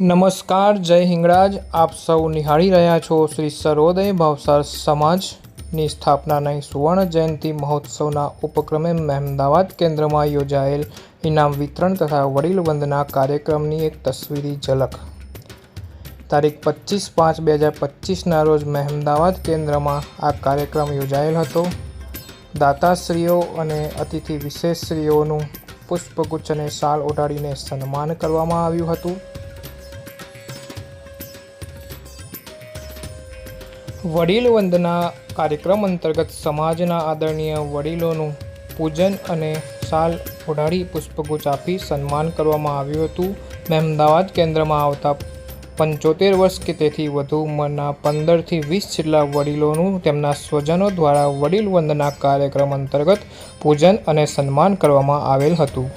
નમસ્કાર, જય હિંગળાજ. આપ સૌ નિહાળી રહ્યા છો શ્રી સર્વોદય ભાવસાર સમાજની સ્થાપનાની સુવર્ણ જયંતિ મહોત્સવના ઉપક્રમે મહેમદાવાદ કેન્દ્રમાં યોજાયેલ ઇનામ વિતરણ તથા વડીલ વંદના કાર્યક્રમની એક તસવીરી ઝલક. તારીખ પચીસ પાંચ બે હજાર પચીસના રોજ મહેમદાવાદ કેન્દ્રમાં આ કાર્યક્રમ યોજાયેલ હતો. દાતાશ્રીઓ અને અતિથિ વિશેષશ્રીઓનું પુષ્પગુચ્છ અને શાલ ઓઢાડીને સન્માન કરવામાં આવ્યું હતું. વડીલ વંદના કાર્યક્રમ અંતર્ગત સમાજના આદરણીય વડીલોનું પૂજન અને શાલ ઓઢાડી પુષ્પગુચ્છ આપી સન્માન કરવામાં આવ્યું હતું. મહેમદાવાદ કેન્દ્રમાં આવતા પંચોતેર વર્ષ કે તેથી વધુ ઉંમરના પંદરથી વીસ જેટલા વડીલોનું તેમના સ્વજનો દ્વારા વડીલ વંદના કાર્યક્રમ અંતર્ગત પૂજન અને સન્માન કરવામાં આવેલ હતું.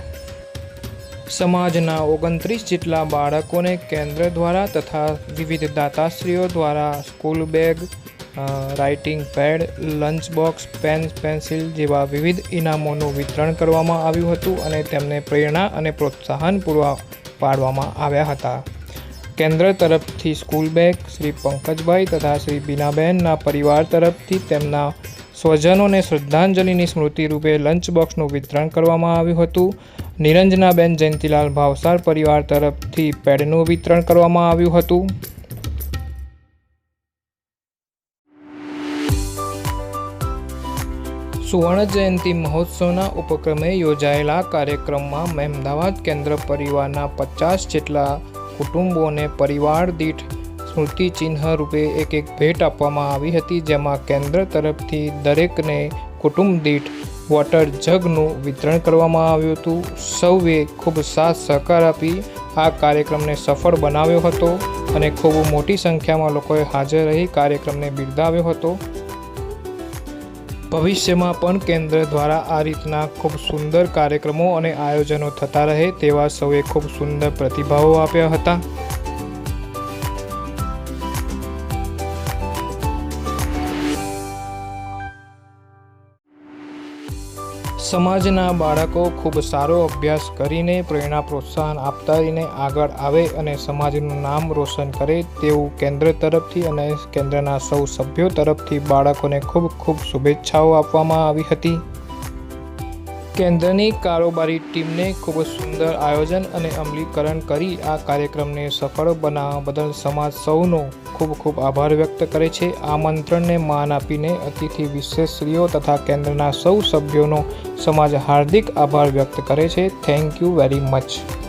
સમાજના ઓગણત્રીસ જેટલા બાળકોને કેન્દ્ર દ્વારા તથા વિવિધ દાતાશ્રીઓ દ્વારા school bag writing pad, lunch box, pen, pencil જેવા વિવિધ ઇનામોનું વિતરણ કરવામાં આવ્યું હતું અને તેમને પ્રેરણા અને પ્રોત્સાહન પૂરવા પાડવામાં આવ્યા હતા. કેન્દ્ર તરફથી સ્કૂલ બેગ શ્રી પંકજભાઈ તથા શ્રી બીનાબહેનના પરિવાર તરફથી તેમના સ્વજનોને શ્રદ્ધાંજલિની સ્મૃતિ રૂપે લંચ બોક્સનું વિતરણ કરવામાં આવ્યું હતું. નિરંજનાબેન જયંતિલાલ ભાવસાર પરિવાર તરફથી પેડનું વિતરણ કરવામાં આવ્યું હતું. સુવર્ણ જયંતિ મહોત્સવના ઉપક્રમે યોજાયેલા કાર્યક્રમમાં મહેમદાવાદ કેન્દ્ર પરિવારના પચાસ જેટલા કુટુંબોને પરિવાર દીઠ સ્મૃતિ ચિહ્ન રૂપે એક એક ભેટ આપવામાં આવી હતી, જેમાં કેન્દ્ર તરફથી દરેકને કુટુંબ દીઠ વોટર જગનું વિતરણ કરવામાં આવ્યું હતું. સૌએ ખૂબ સાથ સહકાર આપી આ કાર્યક્રમને સફળ બનાવ્યો હતો અને ખૂબ મોટી સંખ્યામાં લોકોએ હાજર રહી કાર્યક્રમને બિરદાવ્યો હતો. ભવિષ્યમાં પણ કેન્દ્ર દ્વારા આ રીતના ખૂબ સુંદર કાર્યક્રમો અને આયોજનો થતા રહે તેવા સૌએ ખૂબ સુંદર પ્રતિભાવો આપ્યા હતા. સમાજના બાળકો ખૂબ સારો અભ્યાસ કરીને પ્રેરણા, પ્રોત્સાહન આપતા રહીને આગળ આવે અને સમાજનું નામ રોશન કરે તેવું કેન્દ્ર તરફથી અને કેન્દ્રના સૌ સભ્યો તરફથી બાળકોને ખૂબ ખૂબ શુભેચ્છાઓ આપવામાં આવી હતી. કેન્દ્રની કારોબારી ટીમને ખૂબ જ સુંદર આયોજન અને અમલીકરણ કરી આ કાર્યક્રમને સફળ બનાવવા બદલ સમાજ સૌનો ખૂબ ખૂબ આભાર વ્યક્ત કરે છે. આમંત્રણને માન આપીને અતિથિ વિશેષશ્રીઓ તથા કેન્દ્રના સૌ સભ્યોનો સમાજ હાર્દિક આભાર વ્યક્ત કરે છે. Thank you very much.